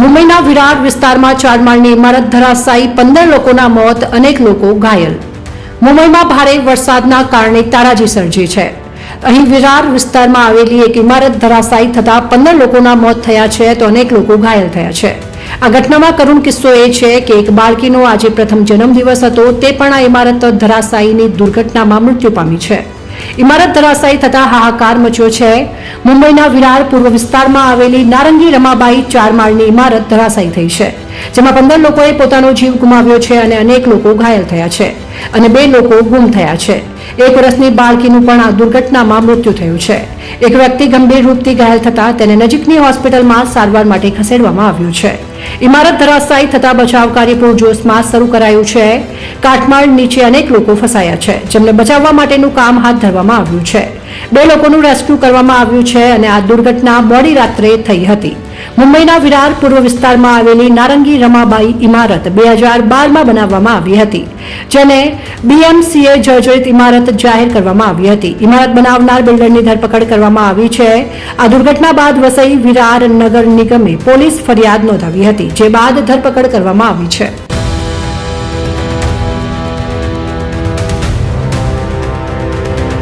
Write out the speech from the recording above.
મુંબઈના વિરાર વિસ્તારમાં ચાર માળની ઇમારત ધરાશાયી પંદર લોકોના મોત, અનેક લોકો ઘાયલ. મુંબઈમાં ભારે વરસાદના કારણે તારાજી સર્જી છે. અહીં વિરાર વિસ્તારમાં આવેલી એક ઇમારત ધરાશાયી થતા પંદર લોકોના મોત થયા છે તો અનેક લોકો ઘાયલ થયા છે. આ ઘટનામાં કરુણ કિસ્સો એ છે કે એક બાળકીનો આજે પ્રથમ જન્મદિવસ હતો, તે પણ આ ઇમારત ધરાશાયીની દુર્ઘટનામાં મૃત્યુ પામી છે. ઇમારત ધરાશાયી થતા હાહાકાર મચ્યો છે. મુંબઈના વિરાર પૂર્વ વિસ્તારમાં આવેલી નારંગી રમાબાઈ ચાર માળની ઇમારત ધરાશાયી થઈ છે. જેમાં પંદર લોકોએ પોતાનો જીવ ગુમાવ્યો છે અને અનેક લોકો ઘાયલ થયા છે અને બે લોકો ગુમ થયા છે. એક વર્ષની બાળકીનું પણ આ દુર્ઘટનામાં મૃત્યુ થયું છે. એક વ્યક્તિ ગંભીર રૂપથી ઘાયલ થતા તેને નજીકની હોસ્પિટલમાં સારવાર માટે ખસેડવામાં આવ્યું છે. ઇમારત ધરાશાયી થતા બચાવ કાર્ય પૂરજોશમાં શરૂ કરાયું છે. કાટમાળ નીચે અનેક લોકો ફસાયા છે, જેમને બચાવવા માટેનું કામ હાથ ધરવામાં આવ્યું છે. બે લોકોનું રેસ્ક્યુ કરવામાં આવ્યું છે અને આ દુર્ઘટના મોડી રાત્રે થઈ હતી. મુંબઈના વિરાર પૂર્વ વિસ્તારમાં આવેલી નારંગી રમાબાઈ ઇમારત બે હજાર બારમાં બનાવવામાં આવી હતી, જેને બીએમસીએ જર્જરિત ઇમારત જાહેર કરવામાં આવી હતી. ઇમારત બનાવનાર બિલ્ડરની ધરપકડ કરવામાં આવી છે. આ દુર્ઘટના બાદ વસઈ વિરાર નગર નિગમે પોલીસ ફરિયાદ નોંધાવી હતી, જે બાદ ધરપકડ કરવામાં આવી છે.